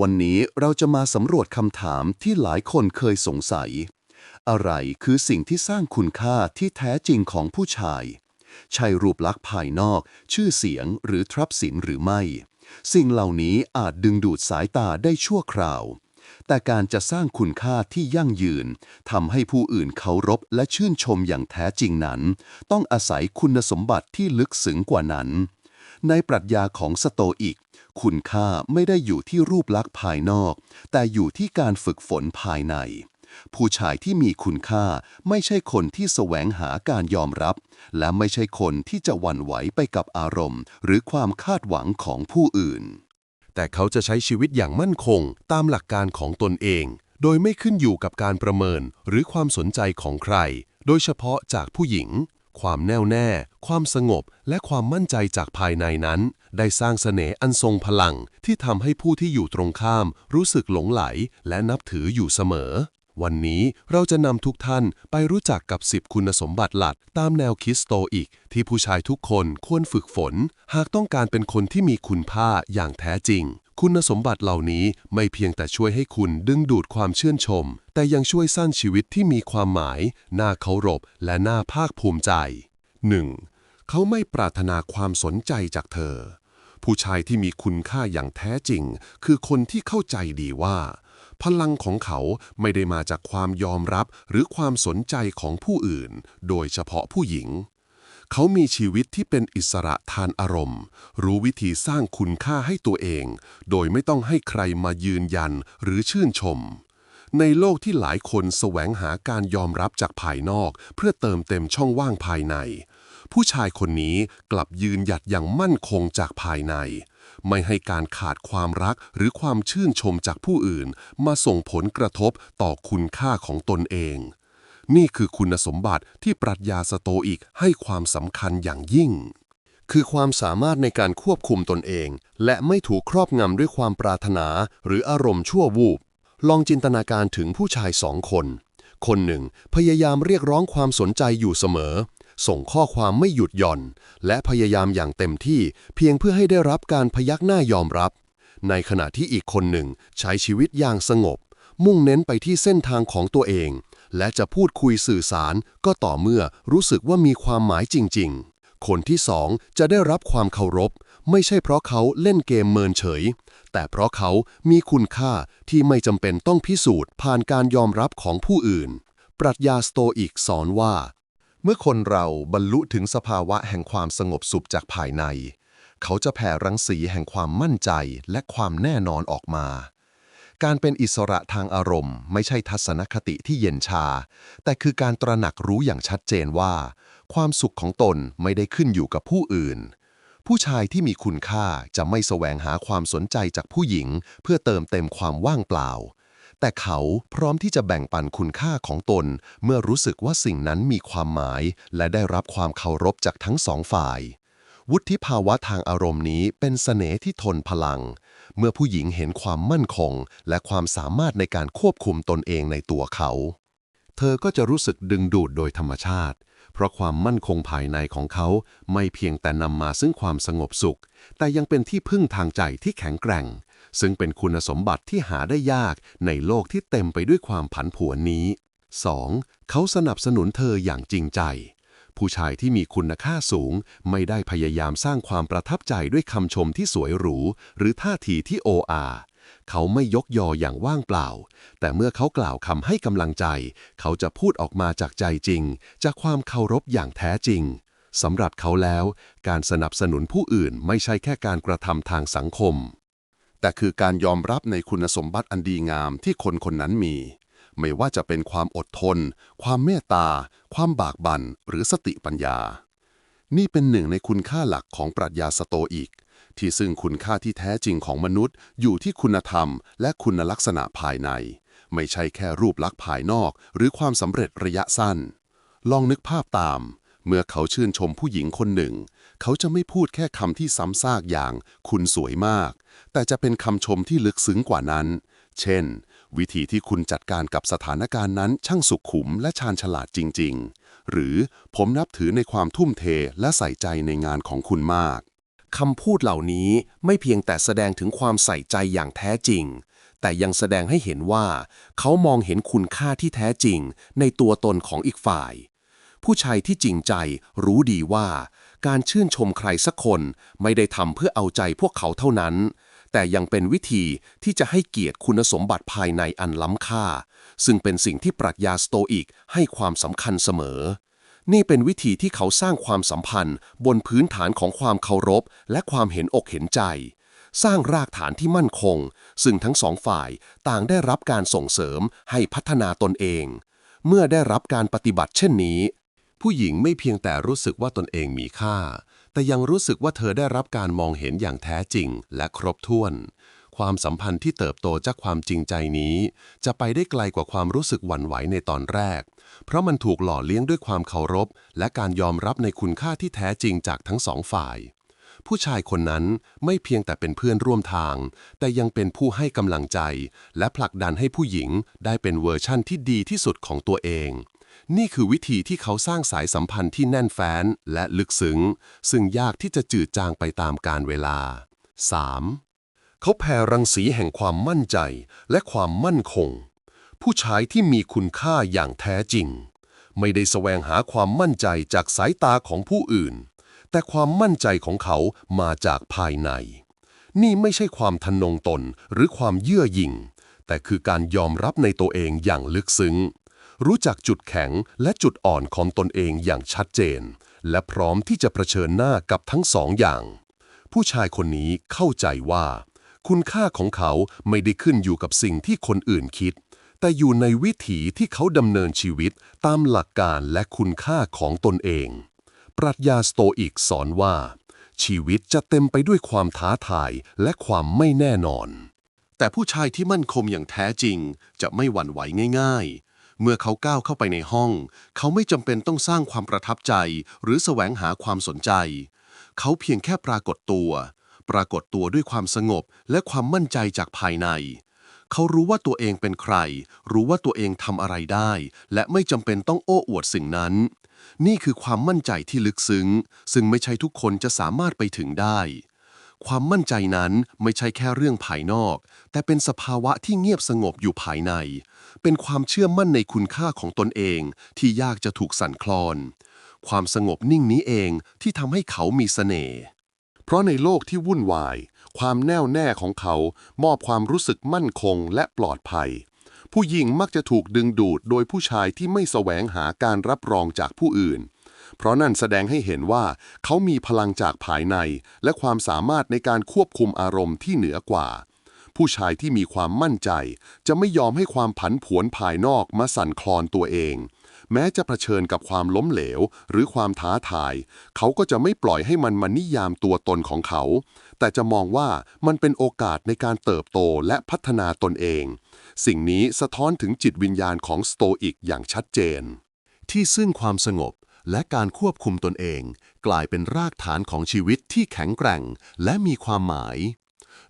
วันนี้เราจะมาสำรวจคำถามที่หลายคนเคยสงสัย อะไรคือสิ่งที่สร้างคุณค่าที่แท้จริงของผู้ชาย ใช่รูปลักษณ์ภายนอก ชื่อเสียงหรือทรัพย์สินหรือไม่ สิ่งเหล่านี้อาจดึงดูดสายตาได้ชั่วคราว แต่การจะสร้างคุณค่าที่ยั่งยืนทำให้ผู้อื่นเคารพและชื่นชมอย่างแท้จริงนั้น ต้องอาศัยคุณสมบัติที่ลึกซึ้งกว่านั้น ในปรัชญาของสโตอิก คุณค่าไม่ได้อยู่ที่รูปลักษณ์ภายนอก แต่อยู่ที่การฝึกฝนภายใน ผู้ชายที่มีคุณค่าไม่ใช่คนที่แสวงหาการยอมรับ และไม่ใช่คนที่จะหวั่นไหวไปกับอารมณ์ หรือความคาดหวังของผู้อื่น แต่เขาจะใช้ชีวิตอย่างมั่นคงตามหลักการของตนเอง โดยไม่ขึ้นอยู่กับการประเมินหรือความสนใจของใคร โดยเฉพาะจากผู้หญิง ความแน่วแน่ ความสงบ และความมั่นใจจากภายในนั้น ได้สร้างเสน่ห์อันทรงพลังที่ทำให้ผู้ที่อยู่ตรงข้าม รู้สึกหลงไหล และนับถืออยู่เสมอ วันนี้เราจะนำทุกท่านไปรู้จักกับ 10 คุณสมบัติหลักตามแนวคิดสโตอิกที่ผู้ชายทุกคนควรฝึกฝน หากต้องการเป็นคนที่มีคุณค่าอย่างแท้จริง คุณสมบัติเหล่านี้ไม่เพียงแต่ช่วยให้คุณดึงดูดความชื่นชม แต่ยังช่วยสร้างชีวิตที่มีความหมาย น่าเคารพ และน่าภาคภูมิใจ 1. เขาไม่ปรารถนาความสนใจจากเธอ ผู้ชายที่มีคุณค่าอย่างแท้จริง คือคนที่เข้าใจดีว่า พลังของเขาไม่ได้มาจากความยอมรับหรือความสนใจของผู้อื่น โดยเฉพาะผู้หญิง เขามีชีวิตที่เป็นอิสระทานอารมณ์ รู้วิธีสร้างคุณค่าให้ตัวเอง โดยไม่ต้องให้ใครมายืนยันหรือชื่นชม ในโลกที่หลายคนแสวงหาการยอมรับจากภายนอก เพื่อเติมเต็มช่องว่างภายใน ผู้ชายคนนี้กลับยืนหยัดอย่างมั่นคงจากภายใน ไม่ให้การขาดความรักหรือความชื่นชมจากผู้อื่น มาส่งผลกระทบต่อคุณค่าของตนเอง นี่คือคุณสมบัติที่ปรัชญาสโตอิกให้ความสำคัญอย่างยิ่ง คือความสามารถในการควบคุมตนเอง และไม่ถูกครอบงำด้วยความปรารถนา หรืออารมณ์ชั่ววูบ ลองจินตนาการถึงผู้ชายสองคน คนหนึ่งพยายามเรียกร้องความสนใจอยู่เสมอ ส่งข้อความไม่หยุดหย่อน และพยายามอย่างเต็มที่เพียงเพื่อให้ได้รับการพยักหน้ายอมรับ ในขณะที่อีกคนหนึ่งใช้ชีวิตอย่างสงบ มุ่งเน้นไปที่เส้นทางของตัวเอง และจะพูดคุยสื่อสารก็ต่อเมื่อรู้สึกว่ามีความหมายจริง ๆ คนที่สองจะได้รับความเคารพ ไม่ใช่เพราะเขาเล่นเกมเมินเฉย แต่เพราะเขามีคุณค่าที่ไม่จำเป็นต้องพิสูจน์ผ่านการยอมรับของผู้อื่น ปรัชญาสโตอิกสอนว่า เมื่อคนเราบรรลุถึงสภาวะแห่งความสงบสุขจากภายใน เขาจะแผ่รังสีแห่งความมั่นใจและความแน่นอนออกมา การเป็นอิสระทางอารมณ์ ไม่ใช่ทัศนคติที่เย็นชา แต่คือการตระหนักรู้อย่างชัดเจนว่า ความสุขของตนไม่ได้ขึ้นอยู่กับผู้อื่น ผู้ชายที่มีคุณค่าจะไม่แสวงหาความสนใจจากผู้หญิง เพื่อเติมเต็มความว่างเปล่า แต่เขาพร้อมที่จะแบ่งปันคุณค่าของตน เมื่อรู้สึกว่าสิ่งนั้นมีความหมาย และได้รับความเคารพจากทั้งสองฝ่าย วุฒิภาวะทางอารมณ์นี้เป็นเสน่ห์ที่ทนพลัง เมื่อผู้หญิงเห็นความมั่นคง และความสามารถในการควบคุมตนเองในตัวเขา เธอก็จะรู้สึกดึงดูดโดยธรรมชาติ เพราะความมั่นคงภายในของเขาไม่เพียงแต่นำมาซึ่งความสงบสุข แต่ยังเป็นที่พึ่งทางใจที่แข็งแกร่ง ซึ่งเป็นคุณสมบัติที่หาได้ยากในโลกที่เต็มไปด้วยความผันผวนนี้ 2. เขาสนับสนุนเธออย่างจริงใจ ผู้ชายที่มีคุณค่าสูง ไม่ได้พยายามสร้างความประทับใจด้วยคำชมที่สวยหรู หรือท่าทีที่โออาเขาไม่ยกยออย่างว่างเปล่า แต่เมื่อเขากล่าวคำให้กำลังใจ เขาจะพูดออกมาจากใจจริง จากความเคารพอย่างแท้จริงสำหรับเขาแล้ว การสนับสนุนผู้อื่นไม่ใช่แค่การกระทำทางสังคม แต่คือการยอมรับในคุณสมบัติอันดีงามที่คนคนนั้นมี ไม่ว่าจะเป็นความอดทน ความเมตตา ความบากบัน่น หรือสติปัญญา นี่เป็นหนึ่งในคุณค่าหลักของปรัชญาสโตอิกที่ซึ่งคุณค่าที่แท้จริงของมนุษย์ อยู่ที่คุณธรรม และคุณลักษณะภายใน ไม่ใช่แค่รูปลักษณ์ภายนอก หรือความสำเร็จระยะสั้น ลองนึกภาพตาม เมื่อเขาชื่นชมผู้หญิงคนหนึ่ง เขาจะไม่พูดแค่คำที่ซ้ำซากอย่าง คุณสวยมาก แต่จะเป็นคำชมที่ลึกซึ้งกว่านั้น เช่น วิธีที่คุณจัดการกับสถานการณ์นั้นช่างสุขขุมและชาญฉลาดจริง ๆ หรือผมนับถือในความทุ่มเทและใส่ใจในงานของคุณมากคำพูดเหล่านี้ไม่เพียงแต่แสดงถึงความใส่ใจอย่างแท้จริง แต่ยังแสดงให้เห็นว่า เขามองเห็นคุณค่าที่แท้จริง ในตัวตนของอีกฝ่าย ผู้ชายที่จริงใจรู้ดีว่า การชื่นชมใครสักคนไม่ได้ทำเพื่อเอาใจพวกเขาเท่านั้น แต่ยังเป็นวิธีที่จะให้เกียรติคุณสมบัติภายในอันล้ำค่า ซึ่งเป็นสิ่งที่ปรัชญาสโตอิกให้ความสำคัญเสมอ นี่เป็นวิธีที่เขาสร้างความสัมพันธ์ บนพื้นฐานของความเคารพ และความเห็นอกเห็นใจ สร้างรากฐานที่มั่นคง ซึ่งทั้งสองฝ่ายต่างได้รับการส่งเสริมให้พัฒนาตนเอง เมื่อได้รับการปฏิบัติเช่นนี้ ผู้หญิงไม่เพียงแต่รู้สึกว่าตนเองมีค่า แต่ยังรู้สึกว่าเธอได้รับการมองเห็นอย่างแท้จริงและครบถ้วน ความสัมพันธ์ที่เติบโตจากความจริงใจนี้ จะไปได้ไกลกว่าความรู้สึกหวั่นไหวในตอนแรก เพราะมันถูกหล่อเลี้ยงด้วยความเคารพ และการยอมรับในคุณค่าที่แท้จริงจากทั้งสองฝ่าย ผู้ชายคนนั้นไม่เพียงแต่เป็นเพื่อนร่วมทาง แต่ยังเป็นผู้ให้กำลังใจ และผลักดันให้ผู้หญิงได้เป็นเวอร์ชั่นที่ดีที่สุดของตัวเอง นี่คือวิธีที่เขาสร้างสายสัมพันธ์ที่แน่นแฟ้นและลึกซึ้ง ซึ่งยากที่จะจืดจางไปตามกาลเวลา 3. เขาแผ่รังสีแห่งความมั่นใจและความมั่นคง ผู้ชายที่มีคุณค่าอย่างแท้จริง ไม่ได้แสวงหาความมั่นใจจากสายตาของผู้อื่น แต่ความมั่นใจของเขามาจากภายใน นี่ไม่ใช่ความทะนงตนหรือความเยื่อหยิ่งแต่คือการยอมรับในตัวเองอย่างลึกซึ้ง รู้จักจุดแข็งและจุดอ่อนของตนเองอย่างชัดเจน และพร้อมที่จะเผชิญหน้ากับทั้งสองอย่าง ผู้ชายคนนี้เข้าใจว่า คุณค่าของเขาไม่ได้ขึ้นอยู่กับสิ่งที่คนอื่นคิด แต่อยู่ในวิถีที่เขาดำเนินชีวิตตามหลักการและคุณค่าของตนเอง ปรัชญาสโตอิกสอนว่า ชีวิตจะเต็มไปด้วยความท้าทายและความไม่แน่นอนแต่ผู้ชายที่มั่นคงอย่างแท้จริง จะไม่หวั่นไหวง่ายๆ เมื่อเขาก้าวเข้าไปในห้อง เขาไม่จำเป็นต้องสร้างความประทับใจ หรือแสวงหาความสนใจ เขาเพียงแค่ปรากฏตัว ปรากฏตัวด้วยความสงบและความมั่นใจจากภายใน เขารู้ว่าตัวเองเป็นใคร รู้ว่าตัวเองทำอะไรได้ และไม่จำเป็นต้องโอ้อวดสิ่งนั้น นี่คือความมั่นใจที่ลึกซึ้ง ซึ่งไม่ใช่ทุกคนจะสามารถไปถึงได้ความมั่นใจนั้นไม่ใช่แค่เรื่องภายนอก แต่เป็นสภาวะที่เงียบสงบอยู่ภายใน เป็นความเชื่อมั่นในคุณค่าของตนเองที่ยากจะถูกสั่นคลอน ความสงบนิ่งนี้เองที่ทำให้เขามีเสน่ห์ เพราะในโลกที่วุ่นวาย ความแน่วแน่ของเขามอบความรู้สึกมั่นคงและปลอดภัย ผู้หญิงมักจะถูกดึงดูดโดยผู้ชายที่ไม่แสวงหาการรับรองจากผู้อื่น เพราะนั่นแสดงให้เห็นว่า เขามีพลังจากภายใน และความสามารถในการควบคุมอารมณ์ที่เหนือกว่า ผู้ชายที่มีความมั่นใจ จะไม่ยอมให้ความผันผวนภายนอกมาสั่นคลอนตัวเอง แม้จะเผชิญกับความล้มเหลว หรือความท้าทาย เขาก็จะไม่ปล่อยให้มันมานิยามตัวตนของเขา แต่จะมองว่ามันเป็นโอกาสในการเติบโตและพัฒนาตนเอง สิ่งนี้สะท้อนถึงจิตวิญญาณของสโตอิกอย่างชัดเจน ที่ซึ่งความสงบและการควบคุมตนเอง กลายเป็นรากฐานของชีวิตที่แข็งแกร่ง และมีความหมาย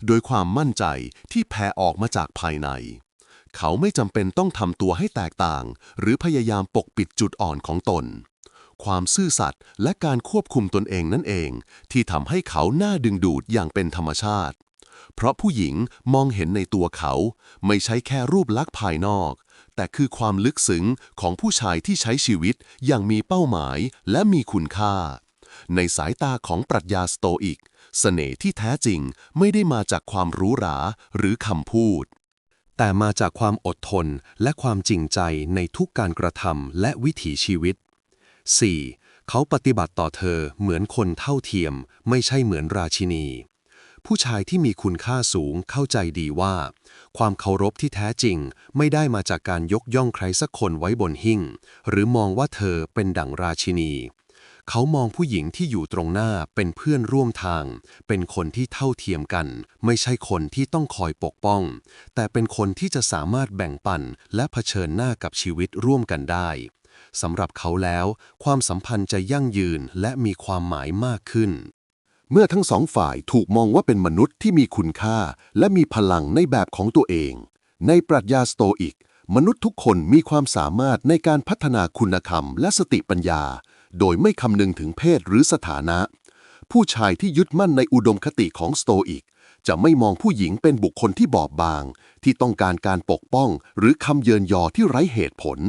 โดยความมั่นใจที่แผ่ออกมาจากภายใน เขาไม่จำเป็นต้องทำตัวให้แตกต่าง หรือพยายามปกปิดจุดอ่อนของตน ความซื่อสัตย์และการควบคุมตนเองนั่นเอง ที่ทำให้เขาน่าดึงดูดอย่างเป็นธรรมชาติ เพราะผู้หญิงมองเห็นในตัวเขา ไม่ใช่แค่รูปลักษณ์ภายนอก แต่คือความลึกซึ้งของผู้ชายที่ใช้ชีวิตอย่างมีเป้าหมายและมีคุณค่าในสายตาของปรัชญาสโตอิก เสน่ห์ที่แท้จริงไม่ได้มาจากความรู้หราหรือคำพูด แต่มาจากความอดทนและความจริงใจในทุกการกระทำและวิถีชีวิต 4. เขาปฏิบัติต่อเธอเหมือนคนเท่าเทียม ไม่ใช่เหมือนราชินี ผู้ชายที่มีคุณค่าสูงเข้าใจดีว่า ความเคารพที่แท้จริงไม่ได้มาจากการยกย่องใครสักคนไว้บนหิ้งหรือมองว่าเธอเป็นดั่งราชินี เขามองผู้หญิงที่อยู่ตรงหน้าเป็นเพื่อนร่วมทาง เป็นคนที่เท่าเทียมกัน ไม่ใช่คนที่ต้องคอยปกป้อง แต่เป็นคนที่จะสามารถแบ่งปันและเผชิญหน้ากับชีวิตร่วมกันได้สำหรับเขาแล้ว ความสัมพันธ์จะยั่งยืนและมีความหมายมากขึ้น เมื่อทั้งสองฝ่ายถูกมองว่าเป็นมนุษย์ที่มีคุณค่า และมีพลังในแบบของตัวเอง ในปรัชญาสโตอิก มนุษย์ทุกคนมีความสามารถในการพัฒนาคุณธรรมและสติปัญญา โดยไม่คำนึงถึงเพศหรือสถานะ ผู้ชายที่ยึดมั่นในอุดมคติของสโตอิก จะไม่มองผู้หญิงเป็นบุคคลที่บอบบาง ที่ต้องการการปกป้องหรือคำเยินยอที่ไร้เหตุผล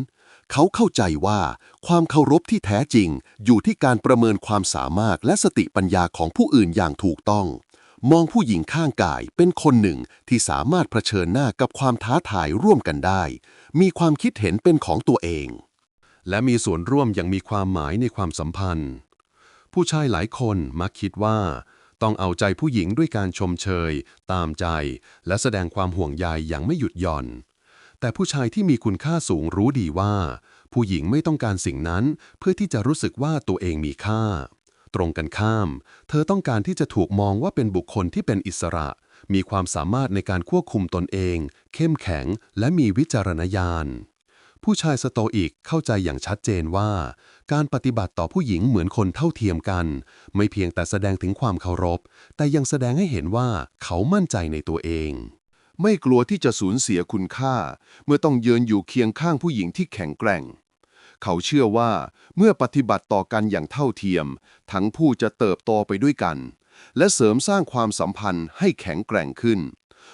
เขาเข้าใจว่า ความเคารพที่แท้จริง อยู่ที่การประเมินความสามารถและสติปัญญาของผู้อื่นอย่างถูกต้องมองผู้หญิงข้างกายเป็นคนหนึ่งที่สามารถเผชิญหน้ากับความท้าทายร่วมกันได้ มีความคิดเห็นเป็นของตัวเอง และมีส่วนร่วมอย่างมีความหมายในความสัมพันธ์ ผู้ชายหลายคนมักคิดว่า ต้องเอาใจผู้หญิงด้วยการชมเชย ตามใจ และแสดงความห่วงใยอย่างไม่หยุดหย่อน แต่ผู้ชายที่มีคุณค่าสูงรู้ดีว่า ผู้หญิงไม่ต้องการสิ่งนั้นเพื่อที่จะรู้สึกว่าตัวเองมีค่า ตรงกันข้าม เธอต้องการที่จะถูกมองว่าเป็นบุคคลที่เป็นอิสระ มีความสามารถในการควบคุมตนเอง เข้มแข็ง และมีวิจารณญาณ ผู้ชายสโตอิกเข้าใจอย่างชัดเจนว่า การปฏิบัติต่อผู้หญิงเหมือนคนเท่าเทียมกัน ไม่เพียงแต่แสดงถึงความเคารพ แต่ยังแสดงให้เห็นว่าเขามั่นใจในตัวเอง ไม่กลัวที่จะสูญเสียคุณค่า เมื่อต้องยืนอยู่เคียงข้างผู้หญิงที่แข็งแกร่ง เขาเชื่อว่าเมื่อปฏิบัติต่อกันอย่างเท่าเทียม ทั้งผู้จะเติบโตไปด้วยกัน และเสริมสร้างความสัมพันธ์ให้แข็งแกร่งขึ้น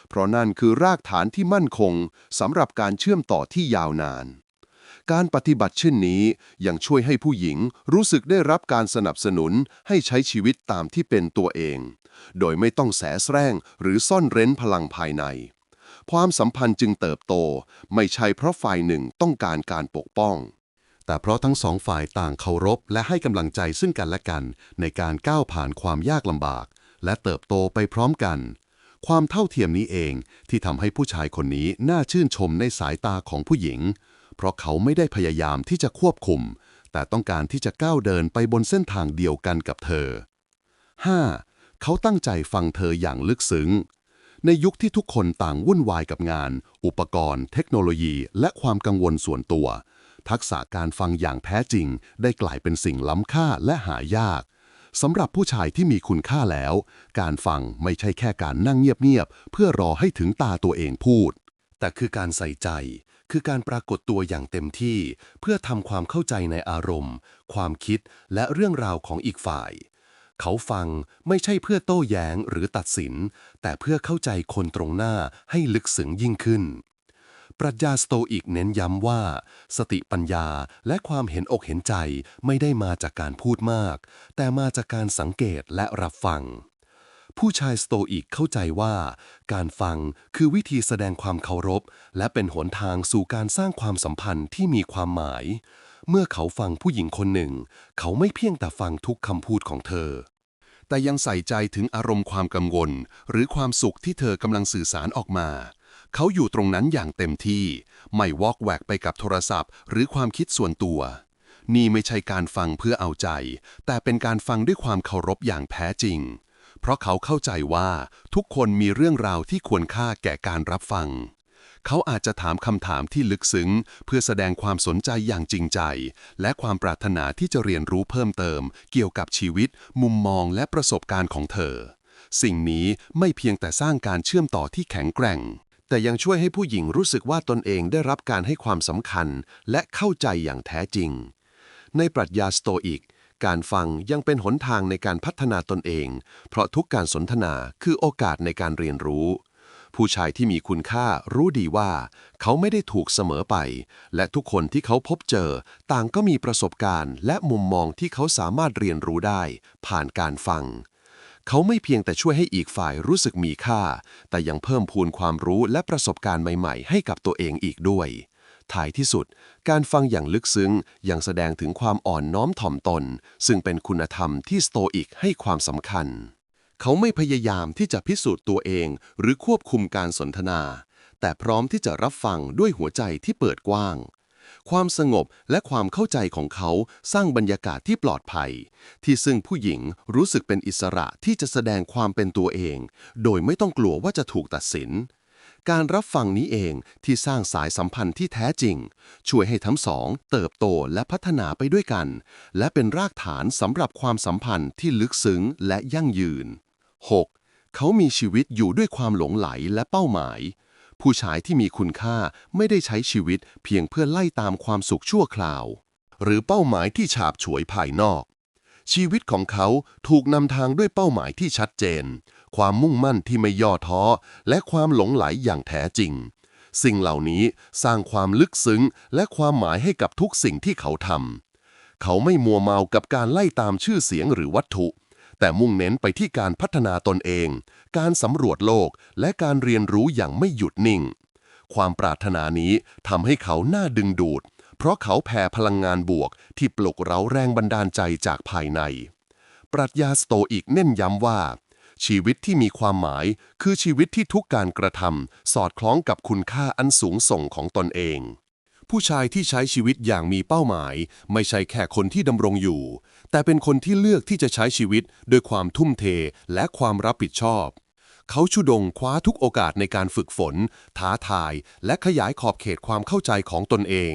เพราะนั่นคือรากฐานที่มั่นคงสำหรับการเชื่อมต่อที่ยาวนาน การปฏิบัติเช่นนี้ยังช่วยให้ผู้หญิงรู้สึกได้รับการสนับสนุนให้ใช้ชีวิตตามที่เป็นตัวเอง โดยไม่ต้องแสแสร้งหรือซ่อนเร้นพลังภายใน ความสัมพันธ์จึงเติบโต ไม่ใช่เพราะฝ่ายหนึ่งต้องการการปกป้องแต่เพราะทั้งสองฝ่ายต่างเคารพ และให้กำลังใจซึ่งกันและกัน ในการก้าวผ่านความยากลำบาก และเติบโตไปพร้อมกัน ความเท่าเทียมนี้เองที่ทำให้ผู้ชายคนนี้น่าชื่นชมในสายตาของผู้หญิง เพราะเขาไม่ได้พยายามที่จะควบคุม แต่ต้องการที่จะก้าวเดินไปบนเส้นทางเดียวกันกับเธอ 5. เขาตั้งใจฟังเธออย่างลึกซึ้ง ในยุคที่ทุกคนต่างวุ่นวายกับงาน อุปกรณ์ เทคโนโลยี และความกังวลส่วนตัว ทักษะการฟังอย่างแท้จริง ได้กลายเป็นสิ่งล้ำค่าและหายาก สำหรับผู้ชายที่มีคุณค่าแล้ว การฟังไม่ใช่แค่การนั่งเงียบๆเพื่อรอให้ถึงตาตัวเองพูด แต่คือการใส่ใจ คือการปรากฏตัวอย่างเต็มที่ เพื่อทำความเข้าใจในอารมณ์ ความคิดและเรื่องราวของอีกฝ่าย เขาฟังไม่ใช่เพื่อโต้แย้งหรือตัดสิน แต่เพื่อเข้าใจคนตรงหน้าให้ลึกซึ้งยิ่งขึ้น ปรัชญาสโตอิกเน้นย้ำว่า สติปัญญาและความเห็นอกเห็นใจไม่ได้มาจากการพูดมาก แต่มาจากการสังเกตและรับฟัง ผู้ชายสโตอิกเข้าใจว่า การฟังคือวิธีแสดงความเคารพ และเป็นหนทางสู่การสร้างความสัมพันธ์ที่มีความหมาย เมื่อเขาฟังผู้หญิงคนหนึ่ง เขาไม่เพียงแต่ฟังทุกคำพูดของเธอแต่ยังใส่ใจถึงอารมณ์ความกังวล หรือความสุขที่เธอกำลังสื่อสารออกมา เขาอยู่ตรงนั้นอย่างเต็มที่ ไม่วอกแวกไปกับโทรศัพท์ หรือความคิดส่วนตัว นี่ไม่ใช่การฟังเพื่อเอาใจ แต่เป็นการฟังด้วยความเคารพอย่างแท้จริง เพราะเขาเข้าใจว่าทุกคนมีเรื่องราวที่ควรค่าแก่การรับฟัง เขาอาจจะถามคำถามที่ลึกซึ้ง เพื่อแสดงความสนใจอย่างจริงใจ และความปรารถนาที่จะเรียนรู้เพิ่มเติม เกี่ยวกับชีวิต มุมมองและประสบการณ์ของเธอสิ่งนี้ไม่เพียงแต่สร้างการเชื่อมต่อที่แข็งแกร่ง แต่ยังช่วยให้ผู้หญิงรู้สึกว่าตนเองได้รับการให้ความสำคัญ และเข้าใจอย่างแท้จริง ในปรัชญาสโตอิก การฟังยังเป็นหนทางในการพัฒนาตนเอง เพราะทุกการสนทนาคือโอกาสในการเรียนรู้ ผู้ชายที่มีคุณค่ารู้ดีว่า เขาไม่ได้ถูกเสมอไป และทุกคนที่เขาพบเจอ ต่างก็มีประสบการณ์ และมุมมองที่เขาสามารถเรียนรู้ได้ ผ่านการฟัง เขาไม่เพียงแต่ช่วยให้อีกฝ่ายรู้สึกมีค่า แต่ยังเพิ่มพูนความรู้และประสบการณ์ใหม่ๆ ให้กับตัวเองอีกด้วย ท้ายที่สุด การฟังอย่างลึกซึ้งยังแสดงถึงความอ่อนน้อมถ่อมตน ซึ่งเป็นคุณธรรมที่สโตอิกให้ความสำคัญ เขาไม่พยายามที่จะพิสูจน์ตัวเอง หรือควบคุมการสนทนา แต่พร้อมที่จะรับฟังด้วยหัวใจที่เปิดกว้าง ความสงบและความเข้าใจของเขาสร้างบรรยากาศที่ปลอดภัย ที่ซึ่งผู้หญิงรู้สึกเป็นอิสระที่จะแสดงความเป็นตัวเอง โดยไม่ต้องกลัวว่าจะถูกตัดสิน การรับฟังนี้เองที่สร้างสายสัมพันธ์ที่แท้จริง ช่วยให้ทั้งสอง เติบโตและพัฒนาไปด้วยกัน และเป็นรากฐานสำหรับความสัมพันธ์ที่ลึกซึ้งและยั่งยืน 6. เขามีชีวิตอยู่ด้วยความหลงไหลและเป้าหมาย ผู้ชายที่มีคุณค่าไม่ได้ใช้ชีวิตเพียงเพื่อไล่ตามความสุขชั่วคราว หรือเป้าหมายที่ฉาบฉวยภายนอก ชีวิตของเขาถูกนำทางด้วยเป้าหมายที่ชัดเจน ความมุ่งมั่นที่ไม่ย่อท้อ และความหลงไหลอย่างแท้จริง สิ่งเหล่านี้สร้างความลึกซึ้งและความหมายให้กับทุกสิ่งที่เขาทำเขาไม่มัวเมากับการไล่ตามชื่อเสียงหรือวัตถุ แต่มุ่งเน้นไปที่การพัฒนาตนเอง การสำรวจโลก และการเรียนรู้อย่างไม่หยุดนิ่ง ความปรารถนานี้ทำให้เขาน่าดึงดูด เพราะเขาแผ่พลังงานบวกที่ปลุกเร้าแรงบันดาลใจจากภายใน ปรัชญาสโตอิกเน้นย้ำว่า ชีวิตที่มีความหมาย คือชีวิตที่ทุกการกระทำสอดคล้องกับคุณค่าอันสูงส่งของตนเอง ผู้ชายที่ใช้ชีวิตอย่างมีเป้าหมาย ไม่ใช่แค่คนที่ดำรงอยู่ แต่เป็นคนที่เลือกที่จะใช้ชีวิตด้วยความทุ่มเทและความรับผิดชอบ เขาชุดงคว้าทุกโอกาสในการฝึกฝน ท้าทาย และขยายขอบเขตความเข้าใจของตนเอง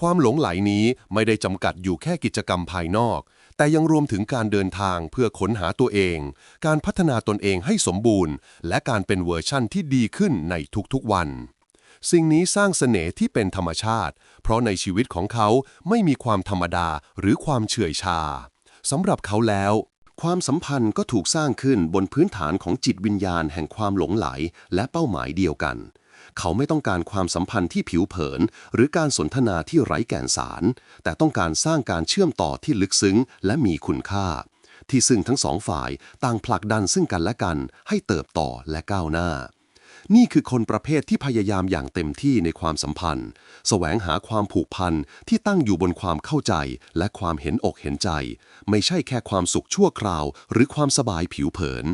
ความหลงไหลนี้ไม่ได้จำกัดอยู่แค่กิจกรรมภายนอก แต่ยังรวมถึงการเดินทางเพื่อค้นหาตัวเอง การพัฒนาตนเองให้สมบูรณ์ และการเป็นเวอร์ชั่นที่ดีขึ้นในทุกๆวัน สิ่งนี้สร้างเสน่ห์ที่เป็นธรรมชาติ เพราะในชีวิตของเขาไม่มีความธรรมดาหรือความเฉื่อยชาสำหรับเขาแล้ว ความสัมพันธ์ก็ถูกสร้างขึ้นบนพื้นฐานของจิตวิญญาณแห่งความหลงไหล และเป้าหมายเดียวกัน เขาไม่ต้องการความสัมพันธ์ที่ผิวเผิน หรือการสนทนาที่ไร้แก่นสาร แต่ต้องการสร้างการเชื่อมต่อที่ลึกซึ้ง และมีคุณค่า ที่ซึ่งทั้งสองฝ่ายต่างผลักดันซึ่งกันและกัน ให้เติบโตและก้าวหน้า นี่คือคนประเภทที่พยายามอย่างเต็มที่ในความสัมพันธ์แสวงหาความผูกพันที่ตั้งอยู่บนความเข้าใจและความเห็นอกเห็นใจ ไม่ใช่แค่ความสุขชั่วคราว หรือความสบายผิวเผิน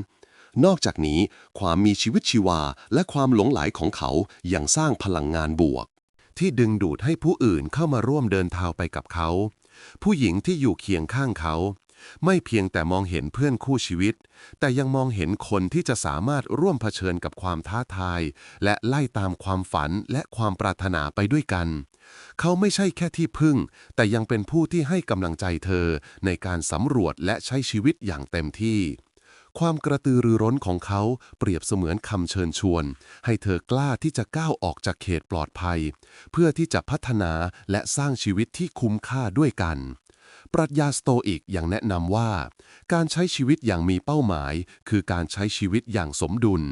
นอกจากนี้ ความมีชีวิตชีวาและความหลงไหลของเขายังสร้างพลังงานบวก ที่ดึงดูดให้ผู้อื่นเข้ามาร่วมเดินทางไปกับเขา ผู้หญิงที่อยู่เคียงข้างเขา ไม่เพียงแต่มองเห็นเพื่อนคู่ชีวิต แต่ยังมองเห็นคนที่จะสามารถร่วมเผชิญกับความท้าทาย และไล่ตามความฝันและความปรารถนาไปด้วยกัน เขาไม่ใช่แค่ที่พึ่ง แต่ยังเป็นผู้ที่ให้กำลังใจเธอในการสำรวจและใช้ชีวิตอย่างเต็มที่ ความกระตือรือร้นของเขาเปรียบเสมือนคำเชิญชวน ให้เธอกล้าที่จะก้าวออกจากเขตปลอดภัย เพื่อที่จะพัฒนาและสร้างชีวิตที่คุ้มค่าด้วยกัน ปรัชญาสโตอิกยังแนะนำว่า การใช้ชีวิตอย่างมีเป้าหมาย คือการใช้ชีวิตอย่างสมดุล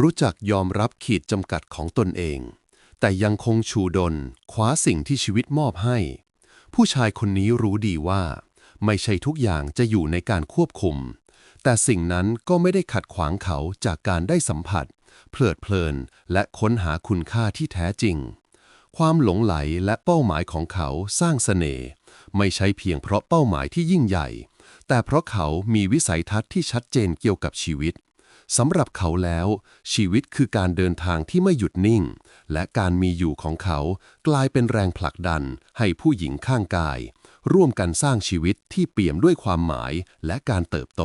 รู้จักยอมรับขีดจำกัดของตนเอง แต่ยังคงชูดลคว้าสิ่งที่ชีวิตมอบให้ ผู้ชายคนนี้รู้ดีว่า ไม่ใช่ทุกอย่างจะอยู่ในการควบคุม แต่สิ่งนั้นก็ไม่ได้ขัดขวางเขาจากการได้สัมผัส เพลิดเพลิน และค้นหาคุณค่าที่แท้จริง ความหลงไหลและเป้าหมายของเขาสร้างเสน่ห์ ไม่ใช่เพียงเพราะเป้าหมายที่ยิ่งใหญ่ แต่เพราะเขามีวิสัยทัศน์ที่ชัดเจนเกี่ยวกับชีวิตสำหรับเขาแล้ว ชีวิตคือการเดินทางที่ไม่หยุดนิ่ง และการมีอยู่ของเขากลายเป็นแรงผลักดันให้ผู้หญิงข้างกาย ร่วมกันสร้างชีวิตที่เปี่ยมด้วยความหมายและการเติบโต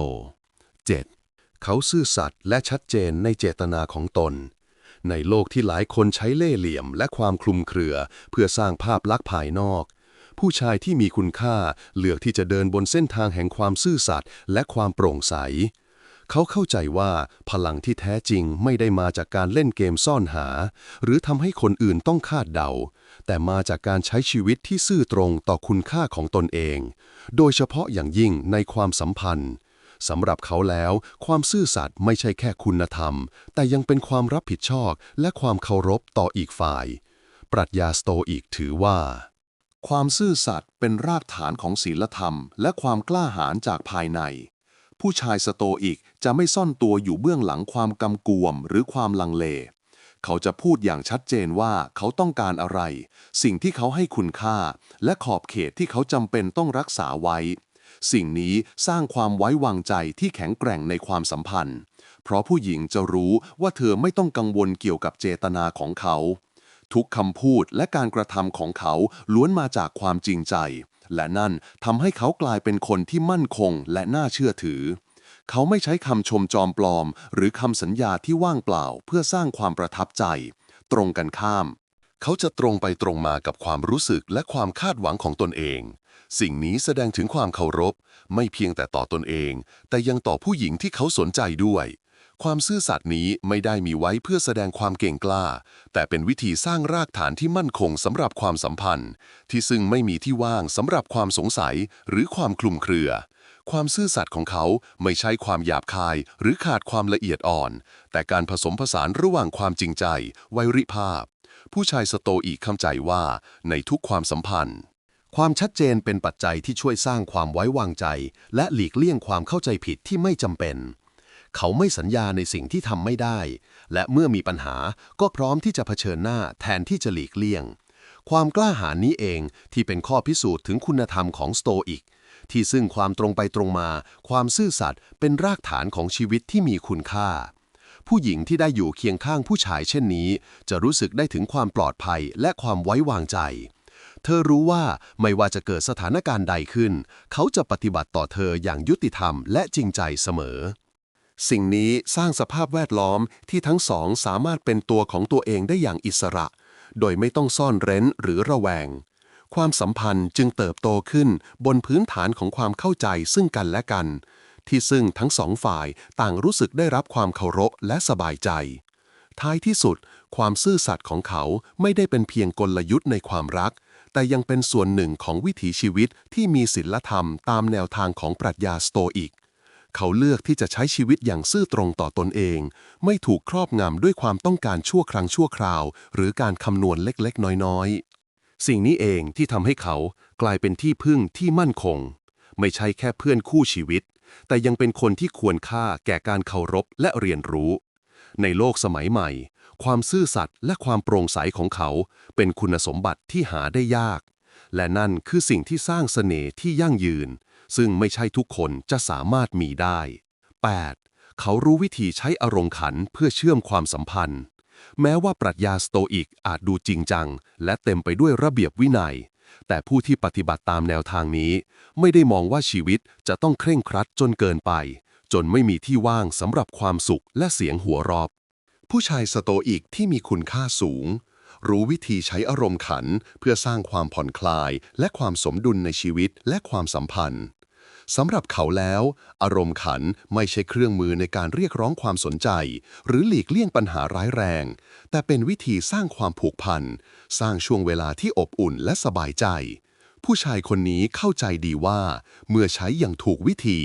7. เขาซื่อสัตย์และชัดเจนในเจตนาของตน ในโลกที่หลายคนใช้เล่ห์เหลี่ยมและความคลุมเครือ เพื่อสร้างภาพลักษณ์ภายนอก ผู้ชายที่มีคุณค่าเลือกที่จะเดินบนเส้นทางแห่งความซื่อสัตย์และความโปร่งใส เขาเข้าใจว่าพลังที่แท้จริงไม่ได้มาจากการเล่นเกมซ่อนหา หรือทำให้คนอื่นต้องคาดเดา แต่มาจากการใช้ชีวิตที่ซื่อตรงต่อคุณค่าของตนเอง โดยเฉพาะอย่างยิ่งในความสัมพันธ์สำหรับเขาแล้ว ความซื่อสัตย์ไม่ใช่แค่คุณธรรม แต่ยังเป็นความรับผิดชอบและความเคารพต่ออีกฝ่าย ปรัชญาสโตอิกถือว่า ความซื่อสัตย์เป็นรากฐานของศีลธรรม และความกล้าหาญจากภายใน ผู้ชายสโตอิกจะไม่ซ่อนตัวอยู่เบื้องหลังความกำกวมหรือความลังเล เขาจะพูดอย่างชัดเจนว่าเขาต้องการอะไร สิ่งที่เขาให้คุณค่า และขอบเขตที่เขาจำเป็นต้องรักษาไว้ สิ่งนี้สร้างความไว้วางใจที่แข็งแกร่งในความสัมพันธ์ เพราะผู้หญิงจะรู้ว่าเธอไม่ต้องกังวลเกี่ยวกับเจตนาของเขา ทุกคำพูดและการกระทำของเขาล้วนมาจากความจริงใจ และนั่นทำให้เขากลายเป็นคนที่มั่นคงและน่าเชื่อถือ เขาไม่ใช้คำชมจอมปลอม หรือคำสัญญาที่ว่างเปล่าเพื่อสร้างความประทับใจ ตรงกันข้าม เขาจะตรงไปตรงมากับความรู้สึกและความคาดหวังของตนเอง สิ่งนี้แสดงถึงความเคารพ ไม่เพียงแต่ต่อตนเอง แต่ยังต่อผู้หญิงที่เขาสนใจด้วย ความซื่อสัตย์นี้ไม่ได้มีไว้เพื่อแสดงความเก่งกล้า แต่เป็นวิธีสร้างรากฐานที่มั่นคงสำหรับความสัมพันธ์ ที่ซึ่งไม่มีที่ว่างสำหรับความสงสัยหรือความคลุมเครือ ความซื่อสัตย์ของเขาไม่ใช่ความหยาบคาย หรือขาดความละเอียดอ่อน แต่การผสมผสานระหว่างความจริงใจ ไวริภาพ ผู้ชายสโตอีกเข้าใจว่าในทุกความสัมพันธ์ ความชัดเจนเป็นปัจจัยที่ช่วยสร้างความไว้วางใจ และหลีกเลี่ยงความเข้าใจผิดที่ไม่จำเป็น เขาไม่สัญญาในสิ่งที่ทำไม่ได้ และเมื่อมีปัญหาก็พร้อมที่จะเผชิญหน้าแทนที่จะหลีกเลี่ยง ความกล้าหาญนี้เองที่เป็นข้อพิสูจน์ถึงคุณธรรมของสโตอิก ที่ซึ่งความตรงไปตรงมา ความซื่อสัตย์เป็นรากฐานของชีวิตที่มีคุณค่า ผู้หญิงที่ได้อยู่เคียงข้างผู้ชายเช่นนี้ จะรู้สึกได้ถึงความปลอดภัยและความไว้วางใจเธอรู้ว่าไม่ว่าจะเกิดสถานการณ์ใดขึ้น เขาจะปฏิบัติต่อเธออย่างยุติธรรมและจริงใจเสมอ สิ่งนี้สร้างสภาพแวดล้อมที่ทั้งสองสามารถเป็นตัวของตัวเองได้อย่างอิสระ โดยไม่ต้องซ่อนเร้นหรือระแวง ความสัมพันธ์จึงเติบโตขึ้นบนพื้นฐานของความเข้าใจซึ่งกันและกัน ที่ซึ่งทั้งสองฝ่ายต่างรู้สึกได้รับความเคารพและสบายใจ ท้ายที่สุด ความซื่อสัตย์ของเขาไม่ได้เป็นเพียงกลยุทธ์ในความรัก แต่ยังเป็นส่วนหนึ่งของวิถีชีวิตที่มีศีลธรรมตามแนวทางของปรัชญาสโตอิก เขาเลือกที่จะใช้ชีวิตอย่างซื่อตรงต่อตนเอง ไม่ถูกครอบงำด้วยความต้องการชั่วครั้งชั่วคราว หรือการคำนวณเล็กๆ น้อยๆ สิ่งนี้เองที่ทำให้เขากลายเป็นที่พึ่งที่มั่นคง ไม่ใช่แค่เพื่อนคู่ชีวิต แต่ยังเป็นคนที่ควรค่าแก่การเคารพและเรียนรู้ ในโลกสมัยใหม่ ความซื่อสัตย์และความโปร่งใสของเขา เป็นคุณสมบัติที่หาได้ยาก และนั่นคือสิ่งที่สร้างเสน่ห์ที่ยั่งยืน ซึ่งไม่ใช่ทุกคนจะสามารถมีได้ 8. เขารู้วิธีใช้อารมณ์ขันเพื่อเชื่อมความสัมพันธ์ แม้ว่าปรัชญาสโตอิกอาจดูจริงจัง และเต็มไปด้วยระเบียบวินัย แต่ผู้ที่ปฏิบัติตามแนวทางนี้ ไม่ได้มองว่าชีวิตจะต้องเคร่งครัดจนเกินไป จนไม่มีที่ว่างสำหรับความสุขและเสียงหัวรอบ ผู้ชายสโตอิกที่มีคุณค่าสูงรู้วิธีใช้อารมณ์ขันเพื่อสร้างความผ่อนคลาย และความสมดุลในชีวิตและความสัมพันธ์ สำหรับเขาแล้ว อารมณ์ขันไม่ใช่เครื่องมือในการเรียกร้องความสนใจ หรือหลีกเลี่ยงปัญหาร้ายแรง แต่เป็นวิธีสร้างความผูกพัน สร้างช่วงเวลาที่อบอุ่นและสบายใจ ผู้ชายคนนี้เข้าใจดีว่า เมื่อใช้อย่างถูกวิธี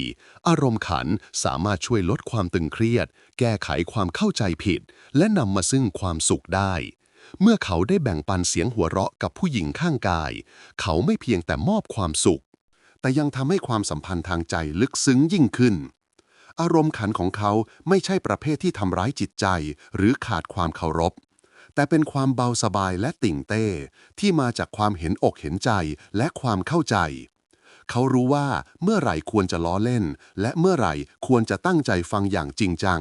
อารมณ์ขันสามารถช่วยลดความตึงเครียด แก้ไขความเข้าใจผิด และนำมาซึ่งความสุขได้เมื่อเขาได้แบ่งปันเสียงหัวเราะกับผู้หญิงข้างกาย เขาไม่เพียงแต่มอบความสุข แต่ยังทำให้ความสัมพันธ์ทางใจลึกซึ้งยิ่งขึ้น อารมณ์ขันของเขาไม่ใช่ประเภทที่ทำร้ายจิตใจ หรือขาดความเคารพ แต่เป็นความเบาสบายและติ่งเต้ ที่มาจากความเห็นอกเห็นใจและความเข้าใจ เขารู้ว่าเมื่อไหร่ควรจะล้อเล่น และเมื่อไหร่ควรจะตั้งใจฟังอย่างจริงจัง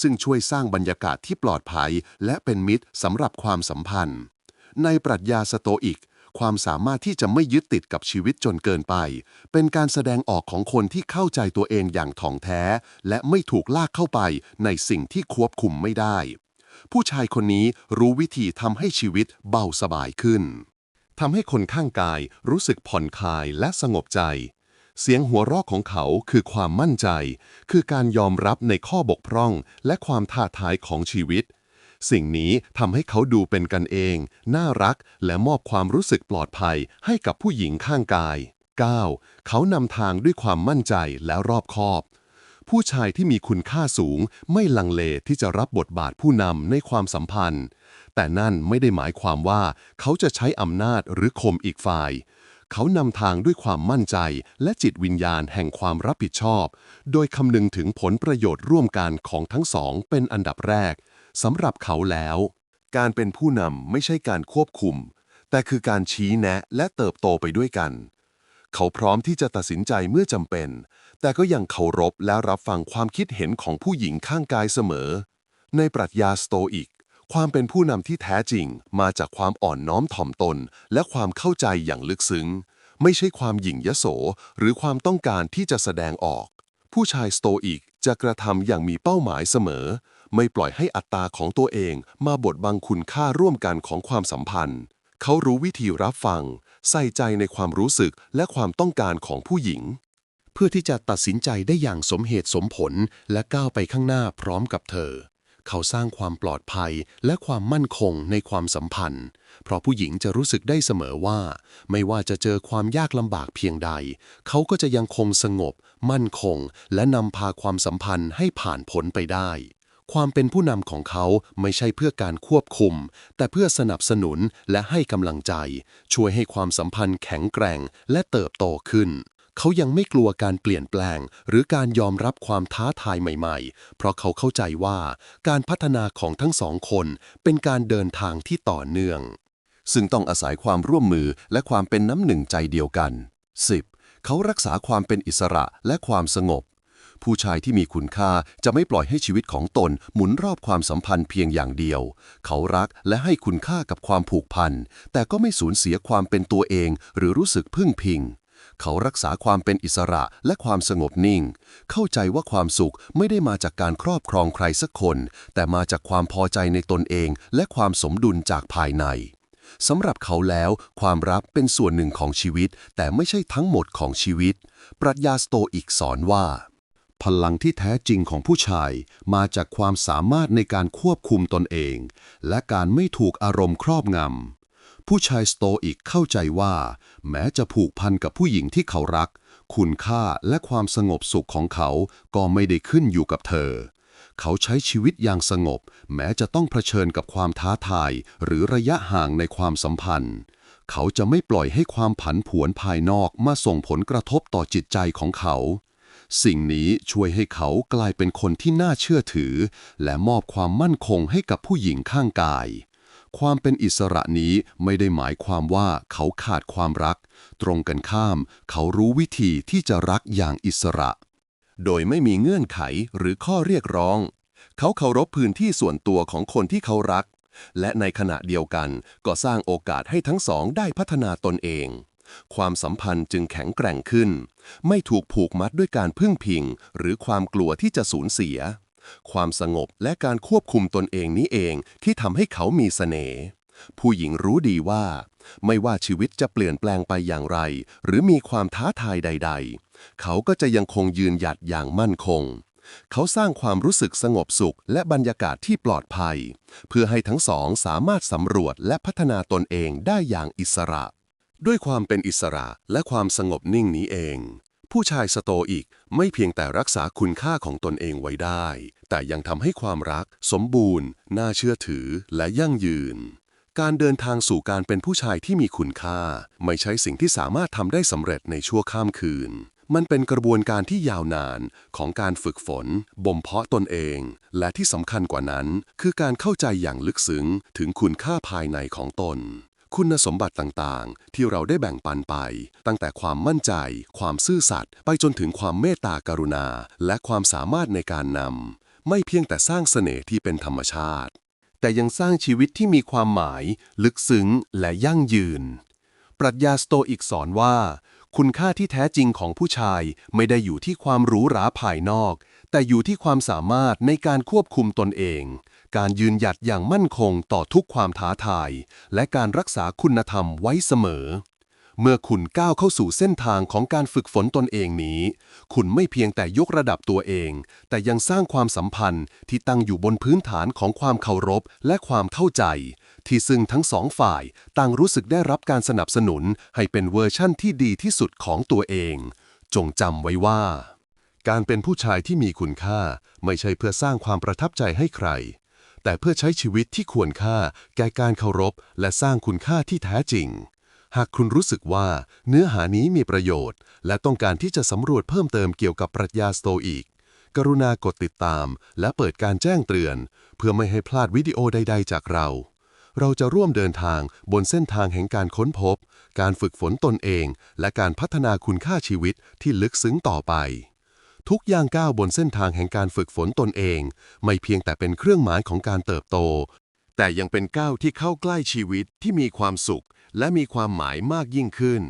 ซึ่งช่วยสร้างบรรยากาศที่ปลอดภัย และเป็นมิตรสำหรับความสัมพันธ์ในปรัชญาสโตอิก ความสามารถที่จะไม่ยึดติดกับชีวิตจนเกินไป เป็นการแสดงออกของคนที่เข้าใจตัวเองอย่างถ่องแท้ และไม่ถูกลากเข้าไปในสิ่งที่ควบคุมไม่ได้ ผู้ชายคนนี้รู้วิธีทำให้ชีวิตเบาสบายขึ้นทำให้คนข้างกายรู้สึกผ่อนคลายและสงบใจ เสียงหัวเราะของเขาคือความมั่นใจ คือการยอมรับในข้อบกพร่องและความท้าทายของชีวิต สิ่งนี้ทำให้เขาดูเป็นกันเอง น่ารัก และมอบความรู้สึกปลอดภัยให้กับผู้หญิงข้างกาย 9. เขานำทางด้วยความมั่นใจและรอบคอบ ผู้ชายที่มีคุณค่าสูง ไม่ลังเลที่จะรับบทบาทผู้นำในความสัมพันธ์ แต่นั่นไม่ได้หมายความว่า เขาจะใช้อำนาจหรือข่มอีกฝ่ายเขานำทางด้วยความมั่นใจและจิตวิญญาณแห่งความรับผิดชอบ โดยคำนึงถึงผลประโยชน์ร่วมกันของทั้งสองเป็นอันดับแรก สำหรับเขาแล้ว การเป็นผู้นำไม่ใช่การควบคุม แต่คือการชี้แนะและเติบโตไปด้วยกัน เขาพร้อมที่จะตัดสินใจเมื่อจำเป็น แต่ก็ยังเคารพและรับฟังความคิดเห็นของผู้หญิงข้างกายเสมอ ในปรัชญาสโตอิก ความเป็นผู้นำที่แท้จริง มาจากความอ่อนน้อมถ่อมตน และความเข้าใจอย่างลึกซึ้ง ไม่ใช่ความหยิ่งยโส หรือความต้องการที่จะแสดงออก ผู้ชายสโตอิกจะกระทำอย่างมีเป้าหมายเสมอ ไม่ปล่อยให้อัตตาของตัวเองมาบดบังคุณค่าร่วมกันของความสัมพันธ์ เขารู้วิธีรับฟัง ใส่ใจในความรู้สึกและความต้องการของผู้หญิง เพื่อที่จะตัดสินใจได้อย่างสมเหตุสมผลและก้าวไปข้างหน้าพร้อมกับเธอ เขาสร้างความปลอดภัยและความมั่นคงในความสัมพันธ์ เพราะผู้หญิงจะรู้สึกได้เสมอว่า ไม่ว่าจะเจอความยากลำบากเพียงใด เขาก็จะยังคงสงบ มั่นคง และนำพาความสัมพันธ์ให้ผ่านพ้นไปได้ ความเป็นผู้นำของเขาไม่ใช่เพื่อการควบคุม แต่เพื่อสนับสนุนและให้กำลังใจ ช่วยให้ความสัมพันธ์แข็งแกร่งและเติบโตขึ้น เขายังไม่กลัวการเปลี่ยนแปลง หรือการยอมรับความท้าทายใหม่ ๆ เพราะเขาเข้าใจว่าการพัฒนาของทั้งสองคนเป็นการเดินทางที่ต่อเนื่อง ซึ่งต้องอาศัยความร่วมมือและความเป็นน้ำหนึ่งใจเดียวกัน 10. เขารักษาความเป็นอิสระและความสงบ ผู้ชายที่มีคุณค่าจะไม่ปล่อยให้ชีวิตของตนหมุนรอบความสัมพันธ์เพียงอย่างเดียว เขารักและให้คุณค่ากับความผูกพัน แต่ก็ไม่สูญเสียความเป็นตัวเอง หรือรู้สึกพึ่งพิง เขารักษาความเป็นอิสระและความสงบนิ่ง เข้าใจว่าความสุขไม่ได้มาจากการครอบครองใครสักคน แต่มาจากความพอใจในตนเอง และความสมดุลจากภายในสำหรับเขาแล้วความรักเป็นส่วนหนึ่งของชีวิต แต่ไม่ใช่ทั้งหมดของชีวิต ปรัชญาสโตอิกสอนว่า พลังที่แท้จริงของผู้ชายมาจากความสามารถในการควบคุมตนเอง และการไม่ถูกอารมณ์ครอบงำ ผู้ชายสโตอิกเข้าใจว่า แม้จะผูกพันกับผู้หญิงที่เขารัก คุณค่าและความสงบสุขของเขาก็ไม่ได้ขึ้นอยู่กับเธอ เขาใช้ชีวิตอย่างสงบ แม้จะต้องเผชิญกับความท้าทาย หรือระยะห่างในความสัมพันธ์ เขาจะไม่ปล่อยให้ความผันผวนภายนอกมาส่งผลกระทบต่อจิตใจของเขา สิ่งนี้ช่วยให้เขากลายเป็นคนที่น่าเชื่อถือ และมอบความมั่นคงให้กับผู้หญิงข้างกาย ความเป็นอิสระนี้ไม่ได้หมายความว่าเขาขาดความรัก ตรงกันข้าม เขารู้วิธีที่จะรักอย่างอิสระ โดยไม่มีเงื่อนไขหรือข้อเรียกร้อง เขาเคารพพื้นที่ส่วนตัวของคนที่เขารัก และในขณะเดียวกันก็สร้างโอกาสให้ทั้งสองได้พัฒนาตนเอง ความสัมพันธ์จึงแข็งแกร่งขึ้น ไม่ถูกผูกมัดด้วยการพึ่งพิง หรือความกลัวที่จะสูญเสีย ความสงบและการควบคุมตนเองนี้เองที่ทำให้เขามีเสน่ห์ผู้หญิงรู้ดีว่า ไม่ว่าชีวิตจะเปลี่ยนแปลงไปอย่างไร หรือมีความท้าทายใด ๆ เขาก็จะยังคงยืนหยัดอย่างมั่นคง เขาสร้างความรู้สึกสงบสุขและบรรยากาศที่ปลอดภัย เพื่อให้ทั้งสองสามารถสำรวจและพัฒนาตนเองได้อย่างอิสระ ด้วยความเป็นอิสระและความสงบนิ่งนี้เอง ผู้ชายสโตอิกไม่เพียงแต่รักษาคุณค่าของตนเองไว้ได้ แต่ยังทำให้ความรัก สมบูรณ์ น่าเชื่อถือและยั่งยืน การเดินทางสู่การเป็นผู้ชายที่มีคุณค่า ไม่ใช่สิ่งที่สามารถทำได้สำเร็จในชั่วข้ามคืน มันเป็นกระบวนการที่ยาวนานของการฝึกฝน บ่มเพาะตนเอง และที่สำคัญกว่านั้น คือการเข้าใจอย่างลึกซึ้งถึงคุณค่าภายในของตน คุณสมบัติต่างๆ ที่เราได้แบ่งปันไป ตั้งแต่ความมั่นใจ ความซื่อสัตย์ไปจนถึงความเมตตากรุณา และความสามารถในการนำไม่เพียงแต่สร้างเสน่ห์ที่เป็นธรรมชาติ แต่ยังสร้างชีวิตที่มีความหมาย ลึกซึ้ง และยั่งยืน ปรัชญาสโตอิกสอนว่า คุณค่าที่แท้จริงของผู้ชายไม่ได้อยู่ที่ความหรูหราภายนอก แต่อยู่ที่ความสามารถในการควบคุมตนเอง การยืนหยัดอย่างมั่นคงต่อทุกความท้าทาย และการรักษาคุณธรรมไว้เสมอ เมื่อคุณก้าวเข้าสู่เส้นทางของการฝึกฝนตนเองนี้ คุณไม่เพียงแต่ยกระดับตัวเอง แต่ยังสร้างความสัมพันธ์ที่ตั้งอยู่บนพื้นฐานของความเคารพและความเข้าใจ ที่ซึ่งทั้งสองฝ่ายต่างรู้สึกได้รับการสนับสนุนให้เป็นเวอร์ชั่นที่ดีที่สุดของตัวเอง จงจำไว้ว่า การเป็นผู้ชายที่มีคุณค่าไม่ใช่เพื่อสร้างความประทับใจให้ใคร แต่เพื่อใช้ชีวิตที่ควรค่า แก่การเคารพ และสร้างคุณค่าที่แท้จริง หากคุณรู้สึกว่า เนื้อหานี้มีประโยชน์ และต้องการที่จะสำรวจเพิ่มเติมเกี่ยวกับปรัชญาสโตอิกกรุณากดติดตาม และเปิดการแจ้งเตือน เพื่อไม่ให้พลาดวิดีโอใด ๆ จากเรา เราจะร่วมเดินทางบนเส้นทางแห่งการค้นพบ การฝึกฝนตนเอง และการพัฒนาคุณค่าชีวิตที่ลึกซึ้งต่อไป ทุกย่างก้าวบนเส้นทางแห่งการฝึกฝนตนเอง ไม่เพียงแต่เป็นเครื่องหมายของการเติบโต แต่ยังเป็นก้าวที่เข้าใกล้ชีวิตที่มีความสุข และมีความหมายมากยิ่งขึ้น